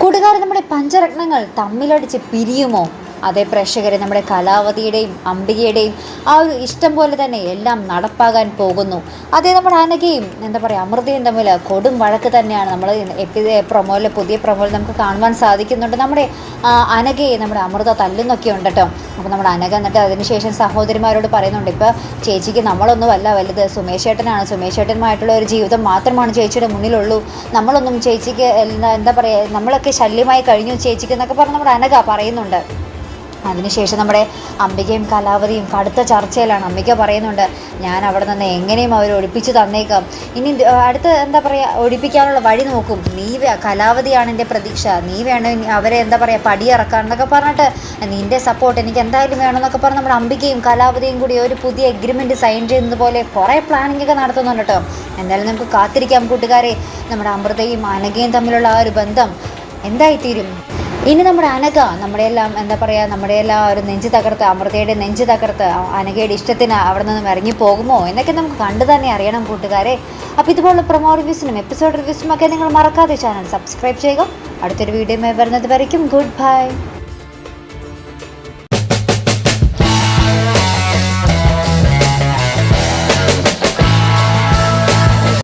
കൂട്ടുകാരെ നമ്മുടെ പഞ്ചരത്നങ്ങൾ തമ്മിലടിച്ച് പിരിയുമോ? അതേ പ്രേക്ഷകരെ നമ്മുടെ കലാവതിയുടെയും അംബികയുടെയും ആ ഒരു ഇഷ്ടം പോലെ തന്നെ എല്ലാം നടപ്പാകാൻ പോകുന്നു. അതേ നമ്മുടെ അനഘയും എന്താ പറയുക അമൃതയും തമ്മിൽ കൊടും വഴക്ക് തന്നെയാണ് നമ്മൾ എപ്പി പ്രൊമോയിൽ പുതിയ പ്രൊമോയിൽ നമുക്ക് കാണുവാൻ സാധിക്കുന്നുണ്ട്. നമ്മുടെ അനകയെ നമ്മുടെ അമൃത തല്ലുന്നൊക്കെ ഉണ്ട് കേട്ടോ. അപ്പോൾ നമ്മുടെ അനഘ എന്നിട്ട് അതിനുശേഷം സഹോദരിമാരോട് പറയുന്നുണ്ട് ഇപ്പോൾ ചേച്ചിക്ക് നമ്മളൊന്നും അല്ല വലുത്. സുമേഷ് ചേട്ടനാണ് ഒരു ജീവിതം മാത്രമാണ് ചേച്ചിയുടെ മുന്നിലുള്ളൂ. നമ്മളൊന്നും ചേച്ചിക്ക് എന്താ പറയുക നമ്മളൊക്കെ ശല്യമായി കഴിഞ്ഞു ചേച്ചിക്ക് എന്നൊക്കെ പറഞ്ഞ് നമ്മുടെ അനഘ പറയുന്നുണ്ട്. അതിനുശേഷം നമ്മുടെ അംബികയും കലാവതിയും കടുത്ത ചർച്ചയിലാണ്. അംബിക പറയുന്നുണ്ട് ഞാൻ അവിടെ നിന്ന് എങ്ങനെയും അവർ ഒഴിപ്പിച്ച് തന്നേക്കാം. ഇനി അടുത്ത് എന്താ പറയുക ഒഴിപ്പിക്കാനുള്ള വഴി നോക്കും. നീ കലാവതിയാണ് എന്റെ പ്രതീക്ഷ. നീ വേണം അവരെ എന്താ പറയുക പടിയിറക്കാൻ എന്നൊക്കെ പറഞ്ഞിട്ട് നിന്റെ സപ്പോർട്ട് എനിക്ക് എന്തായാലും വേണമെന്നൊക്കെ പറഞ്ഞ് നമ്മുടെ അംബികയും കലാവതിയും കൂടി ഒരു പുതിയ എഗ്രിമെന്റ് സൈൻ ചെയ്യുന്നത് പോലെ കുറേ പ്ലാനിംഗ് ഒക്കെ നടത്തുന്നുണ്ട് കേട്ടോ എന്തായാലും നമുക്ക് കാത്തിരിക്കാം കൂട്ടുകാരെ. നമ്മുടെ അമൃതയും അനഘയും തമ്മിലുള്ള ആ ഒരു ബന്ധം എന്തായിത്തീരും? ഇനി നമ്മുടെ അനക നമ്മുടെ എല്ലാം എന്താ പറയുക നമ്മുടെ എല്ലാം ഒരു നെഞ്ച് തകർത്ത് അമൃതയുടെ നെഞ്ച് തകർത്ത് അനകയുടെ ഇഷ്ടത്തിന് അവിടെ നിന്നും ഇറങ്ങി പോകുമോ എന്നൊക്കെ നമുക്ക് കണ്ടു തന്നെ അറിയണം കൂട്ടുകാരെ. അപ്പോൾ ഇതുപോലുള്ള പ്രൊമോ റിവ്യൂസിനും എപ്പിസോഡ് റിവ്യൂസിനും ഒക്കെ നിങ്ങൾ മറക്കാതെ ചാനൽ സബ്സ്ക്രൈബ് ചെയ്യുക. അടുത്തൊരു വീഡിയോ വരുന്നത് വരയ്ക്കും. Good bye.